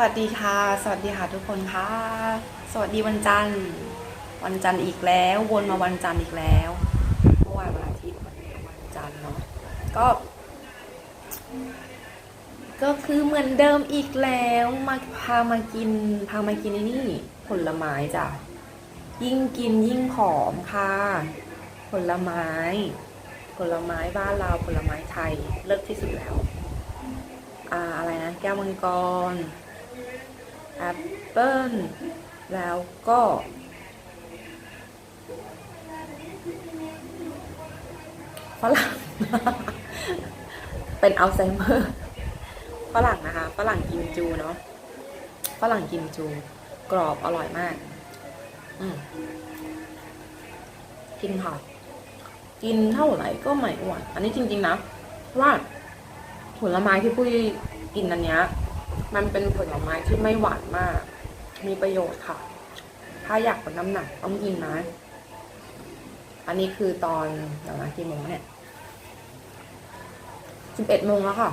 วัสดีค่ะ สวัสดีค่ะทุกคนค่ะ สวัสดีวันจันทร์ วันจันทร์อีกแล้ว วนมาวันจันทร์อีกแล้วเมื่อวานวันอาทิตย์วันนี้วันจันทร์เนาะก็ ก็คือเหมือนเดิมอีกแล้วมาพามากิน พามากินนี่ผลไม้จ้ะยิ่งกินยิ่งผอมค่ะ ผลไม้ ผลไม้บ้านเราผลไม้ไทยเลิศที่สุดแล้ว อ่าอะไรนะ แก้วมังกร แอปเปิ้ลแล้วก็ฝรั่ง เป็นอัลไซเมอร์ฝรั่งนะคะฝรั่งกิมจูเนาะฝรั่งกิมจู กรอบอร่อยมาก อืมกินค่ะ กินเท่าไหร่ก็ไม่อ้วน อันนี้จริง ๆ นะเพราะว่าผลไม้ที่ปุ้ยกินอันเนี้ย มันเป็นผลไม้ที่ไม่หวานมาก มีประโยชน์ค่ะ ถ้าอยากลดน้ำหนักต้องกินนะ อันนี้คือตอนเดี๋ยวนะกี่โมงเนี่ยสิบเอ็ดโมงแล้วค่ะ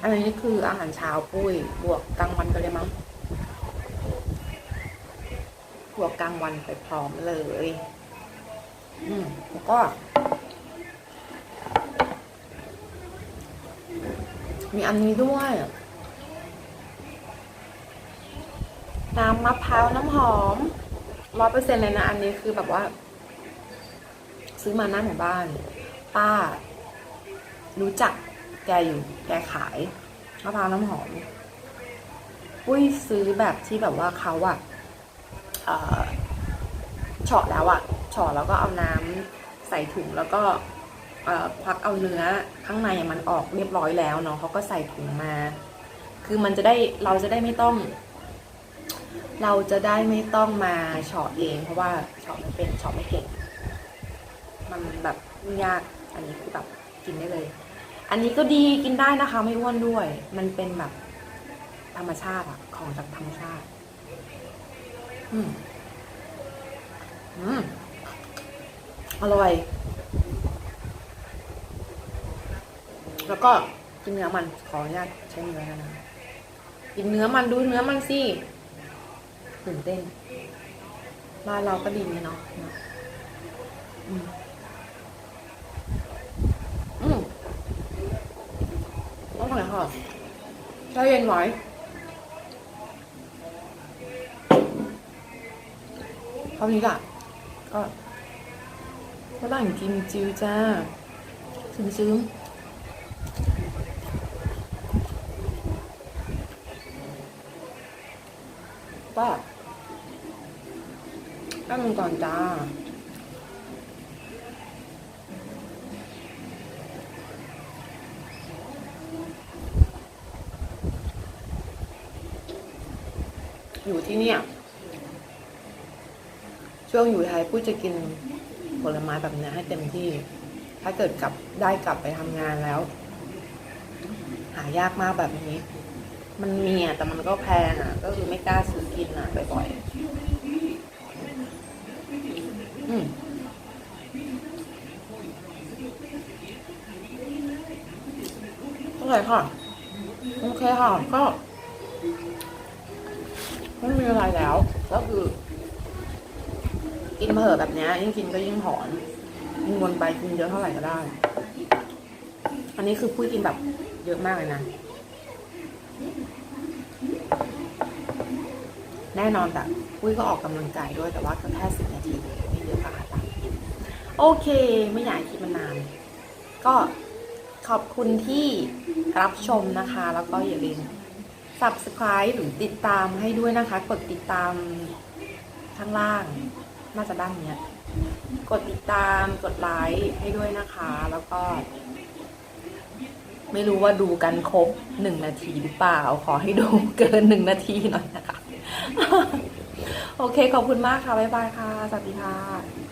อันนี้คืออาหารเช้าปุ้ย บวกกลางวันไปเลยมั้ง บวกกลางวันไปพร้อมเลย อืมแล้วก็ มีอันนี้ด้วย น้ำมะพร้าวน้ำหอมร้อยเปอร์เซ็นเลยนะ อันนี้คือแบบว่า ซื้อมาหน้าหมู่บ้าน ป้า รู้จักแกอยู่ แกขายมะพร้าวน้ำหอม ปุ้ยซื้อแบบที่แบบว่าเขาอะเฉาะแล้วอะเฉาะแล้วก็เอาน้ำใส่ถุงแล้วก็ ควักเอาเนื้อข้างในมันออกเรียบร้อยแล้วเนาะเขาก็ใส่ถุงมา คือมันจะได้เราจะได้ไม่ต้อง เราจะได้ไม่ต้องมาเฉาะเอง เพราะว่าเฉาะไม่เป็นเฉาะไม่เก่ง มันแบบยุ่งยากอันนี้คือแบบกินได้เลย อันนี้ก็ดีกินได้นะคะ ไม่อ้วนด้วย มันเป็นแบบธรรมชาติอะของจากธรรมชาติ อืมอืมอร่อย แล้วก็กินเนื้อมันขออนุญาตใช้เนื้อนะกินเนื้อมันดูเนื้อมันสิตื่นเต้นบ้านเราก็ดีนี่เนาะอืมอืมต้อร่อยค่ะใช้เย็นไว้เท่านี้ล่ะก็ฝรั่งกิมจิวจ้า ซึ้งๆ ป้าแป๊บนึงก่อนจ้าอยู่ที่เนี่ย ช่วงอยู่ไทยปุ้ยจะกินผลไม้แบบเนี้ยให้เต็มที่ ถ้าเกิดกลับได้กลับไปทำงานแล้ว หายากมากแบบนี้ มันมีอะแต่มันก็แพงอะ ก็คือไม่กล้าซื้อกินอะบ่อยๆอืมโอเคค่ะ โอเคค่ะ ก็ไม่มีอะไรแล้ว ก็คือ กินเผลอแบบเนี้ยยิ่งกินก็ยิ่งหอนยิ่งวนไปกินเยอะเท่าไหร่ก็ได้ อันนี้คือพูดกินแบบเยอะมากเลยนะ แน่นอนแต่ปุ้ยก็ออกกำลังกายด้วยแต่ว่าก็แค่สิบนาทีไม่เยอะค่ะโอเค ไม่อยากคิดมันนาน ก็ขอบคุณที่รับชมนะคะ แล้วก็อย่าลืม subscribe หรือติดตามให้ด้วยนะคะ กดติดตามข้างล่าง น่าจะด้านเนี้ย กดติดตามกดไลค์ให้ด้วยนะคะ แล้วก็ ไม่รู้ว่าดูกันครบหนึ่งนาทีหรือเปล่า ขอให้ดูเกินหนึ่งนาทีหน่อยนะคะ โอเคขอบคุณมากค่ะ บ๊ายบายค่ะ สวัสดีค่ะ